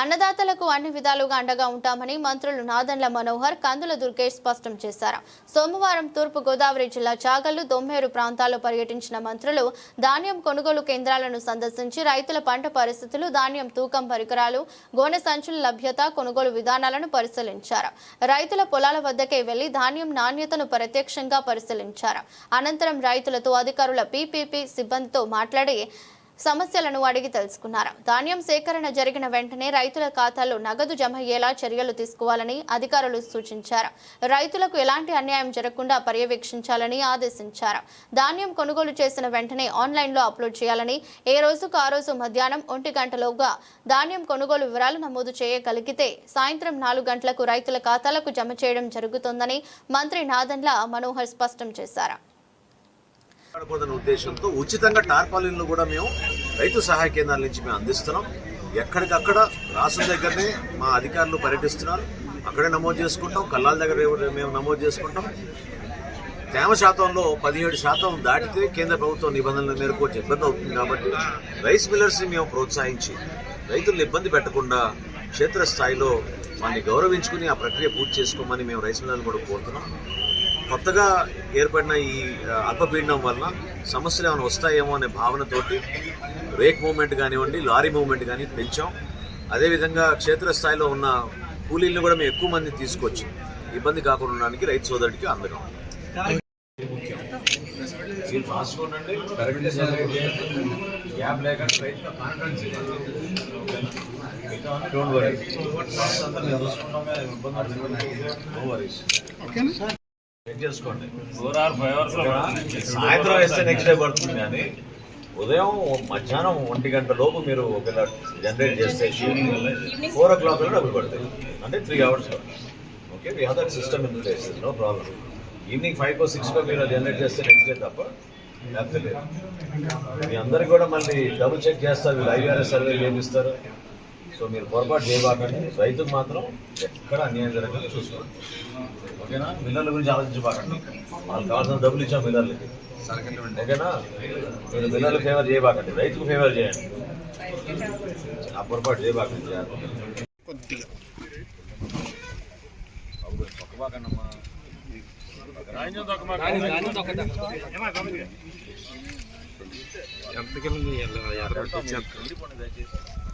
అన్నదాతలకు అన్ని విధాలుగా అండగా ఉంటామని మంత్రులు నాదన్ల మనోహర్ కందుల దుర్గేష్ స్పష్టం చేశారు. సోమవారం తూర్పు గోదావరి జిల్లా చాగల్లు దొమ్మేరు ప్రాంతాల్లో పర్యటించిన మంత్రులు ధాన్యం కొనుగోలు కేంద్రాలను సందర్శించి రైతుల పంట పరిస్థితులు ధాన్యం తూకం పరికరాలు గోనె సంచుల లభ్యత కొనుగోలు విధానాలను పరిశీలించారు. రైతుల పొలాల వద్దకే వెళ్ళి ధాన్యం నాణ్యతను ప్రత్యక్షంగా పరిశీలించారు. అనంతరం రైతులతో అధికారుల పీపీపీ సిబ్బందితో మాట్లాడి సమస్యలను అడిగి తెలుసుకున్నారు. ధాన్యం సేకరణ జరిగిన వెంటనే రైతుల ఖాతాల్లో నగదు జమ అయ్యేలా చర్యలు తీసుకోవాలని అధికారులు సూచించారు. రైతులకు ఎలాంటి అన్యాయం జరగకుండా పర్యవేక్షించాలని ఆదేశించారు. ధాన్యం కొనుగోలు చేసిన వెంటనే ఆన్లైన్లో అప్లోడ్ చేయాలని ఏ రోజుకు ఆ రోజు మధ్యాహ్నం ఒంటి గంటలోగా ధాన్యం కొనుగోలు వివరాలు నమోదు చేయగలిగితే సాయంత్రం నాలుగు గంటలకు రైతుల ఖాతాలకు జమ చేయడం జరుగుతోందని మంత్రి నాదన్ల మనోహర్ స్పష్టం చేశారు. పడకూడదన్న ఉద్దేశంతో ఉచితంగా టార్పాలిన్లు కూడా మేము రైతు సహాయ కేంద్రాల నుంచి మేము అందిస్తున్నాం. ఎక్కడికక్కడ రాష్ట్రం దగ్గరనే మా అధికారులు పర్యటిస్తున్నారు. అక్కడే నమోదు చేసుకుంటాం. కల్లాల దగ్గర మేము నమోదు చేసుకుంటాం. తేమ శాతంలో పదిహేడు శాతం దాటితే కేంద్ర ప్రభుత్వం నిబంధనల మేరకు ఇబ్బంది అవుతుంది కాబట్టి రైస్ మిల్లర్స్ని మేము ప్రోత్సహించి రైతులను ఇబ్బంది పెట్టకుండా క్షేత్రస్థాయిలో వారిని గౌరవించుకుని ఆ ప్రక్రియ పూర్తి చేసుకోమని మేము రైస్ మిల్లర్లు కూడా కోరుతున్నాం. కొత్తగా ఏర్పడిన ఈ అల్పపీడనం వలన సమస్యలు ఏమైనా వస్తాయేమో అనే భావనతోటి రేక్ మూవ్మెంట్ కానివ్వండి లారీ మూవ్మెంట్ కానీ పెంచాం. అదేవిధంగా క్షేత్రస్థాయిలో ఉన్న కూలీలను కూడా మేము ఎక్కువ మంది తీసుకొచ్చి ఇబ్బంది కాకుండా ఉండడానికి రైతు సోదరుడికి confidence don't worry no worries check చేసుకోండి. ఫోర్ ఆర్ ఫైవ్ అవర్స్లో సాయంత్రం వేస్తే నెక్స్ట్ డే పడుతుంది కానీ ఉదయం మధ్యాహ్నం ఒంటి గంట లోపు మీరు ఒకవేళ జనరేట్ చేస్తే ఫోర్ ఓ క్లాక్ డబ్బులు పడతాయి. అంటే three hours okay we have that system in place no problem evening five co six కో మీరు జనరేట్ చేస్తే నెక్స్ట్ డే తప్ప లేకపోతే లేదు. మీ అందరికి కూడా మళ్ళీ డబుల్ చెక్ చేస్తారు. వీళ్ళు ఐవీఆర్ఎస్ సర్వే చేపిస్తారు సో మీరు పొరపాటు చేయబాకండి. రైతుకు మాత్రం ఎక్కడ అన్యాయం జరగకుండా చూసుకోండి. ఓకేనా? మిల్లర్ల గురించి ఆలోచించబాకండి. వాళ్ళకి కావాల్సిన డబ్బులు ఇచ్చాం మిల్లర్లకి. ఓకేనా? మీరు మిల్లర్లు ఫేవర్ చేయబాకండి. రైతుకు ఫేవర్ చేయండి. ఆ పొరపాటు చేయబాకండి. అవును, పక్కబాకండమ్మా. వెళ్ళిపోండి దయచేసి.